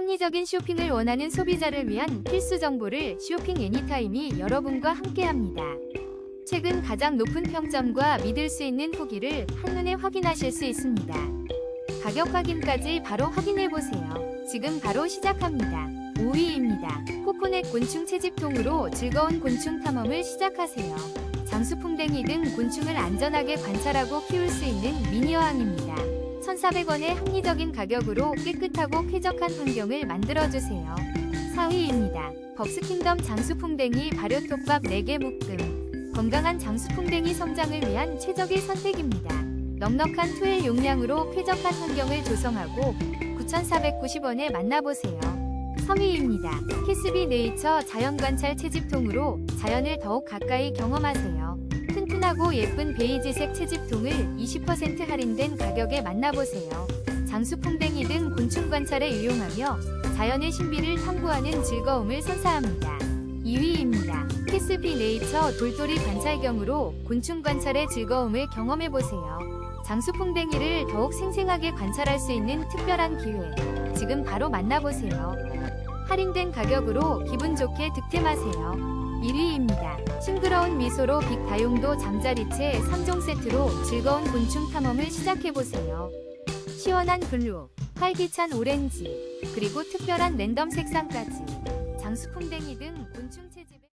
합리적인 쇼핑을 원하는 소비자를 위한 필수 정보를 쇼핑 애니타임이 여러분과 함께합니다. 최근 가장 높은 평점과 믿을 수 있는 후기를 한눈에 확인하실 수 있습니다. 가격 확인까지 바로 확인해 보세요. 지금 바로 시작합니다. 5위입니다. 코코넷 곤충 채집통으로 즐거운 곤충 탐험을 시작하세요. 장수풍뎅이 등 곤충을 안전하게 관찰하고 키울 수 있는 미니어항입니다. 1,400원의 합리적인 가격으로 깨끗하고 쾌적한 환경을 만들어주세요. 4위입니다. 벅스킹덤 장수풍뎅이 발효톱밥 4개 묶음. 건강한 장수풍뎅이 성장을 위한 최적의 선택입니다. 넉넉한 투엘 용량으로 쾌적한 환경을 조성하고 9,490원에 만나보세요. 3위입니다. 캐스비 네이처 자연관찰 채집통으로 자연을 더욱 가까이 경험하세요. 튼튼하고 예쁜 베이지색 채집통을 20% 할인된 가격에 만나보세요. 장수풍뎅이 등 곤충 관찰에 유용하며 자연의 신비를 탐구하는 즐거움을 선사합니다. 2위입니다. 캐스비 네이처 돌돌이 관찰경으로 곤충 관찰의 즐거움을 경험해보세요. 장수풍뎅이를 더욱 생생하게 관찰할 수 있는 특별한 기회. 지금 바로 만나보세요. 할인된 가격으로 기분 좋게 득템하세요. 1위입니다. 싱그러운 미소로 빅 다용도 잠자리채 3종 세트로 즐거운 곤충 탐험을 시작해보세요. 시원한 블루, 활기찬 오렌지, 그리고 특별한 랜덤 색상까지. 장수풍뎅이 등 곤충 채집에